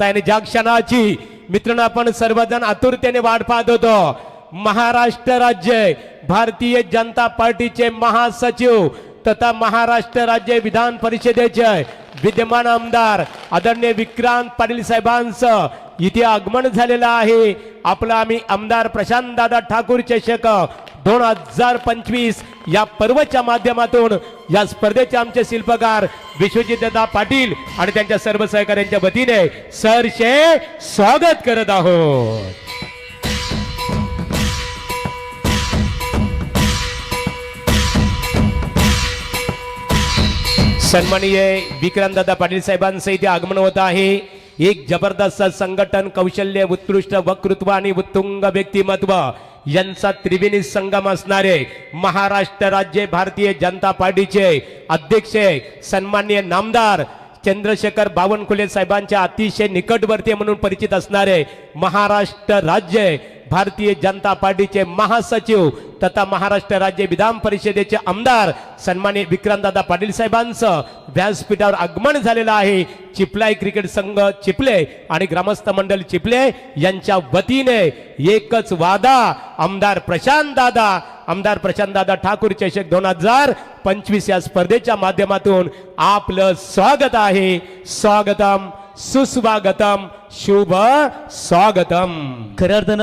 त्याने ज्या क्षणाची मित्रांनो आपण सर्वजण आतुरतेने वाट पाहत होतो महाराष्ट्र राज्य भारतीय जनता पार्टीचे महासचिव तथा महाराष्ट्र राज्य विधान परिषदेचे विद्यमान आमदार आदरणीय विक्रांत पाटील साहेबांचं इथे आगमन झालेलं आहे. आपला आम्ही आमदार प्रशांत दादा ठाकूर चषक दोन हजार पंचवीस या पर्वच्या माध्यमातून या स्पर्धेचे आमचे शिल्पकार विश्वजित दादा पाटील आणि त्यांच्या सर्व सहकाऱ्यांच्या वतीने सरशे स्वागत करत आहोत. सन्माननीय विक्रांत दादा पाटील साहेबांचं इथे आगमन होत आहे. एक जबरदस्त संघटन कौशल्य उत्कृष्ट वक्तृत्व आणि उत्तुंग व्यक्तिमत्व यांचा त्रिवेणी संगम असणारे महाराष्ट्र राज्य भारतीय जनता पार्टीचे अध्यक्ष सन्मान्य नामदार चंद्रशेखर बावनकुले साहेबांच्या अतिशय निकटवर्ती म्हणून परिचित असणारे महाराष्ट्र राज्य भारतीय जनता पार्टीचे महासचिव तथा महाराष्ट्र राज्य विधान परिषदेचे आमदार सन्मान्य विक्रांतदादा पाटील साहेबांचं व्यासपीठावर आगमन झालेलं आहे. चिपलाई क्रिकेट संघ चिपले आणि ग्रामस्थ मंडळ चिपले यांच्या वतीने एकच वादा आमदार प्रशांत दादा आमदार प्रशांत दादा ठाकूर चषक दोन हजार पंचवीस या स्पर्धेच्या माध्यमातून आपलं स्वागत आहे. स्वागतम सुस्वागतम शुभ स्वागतम. खऱ्या अर्थानं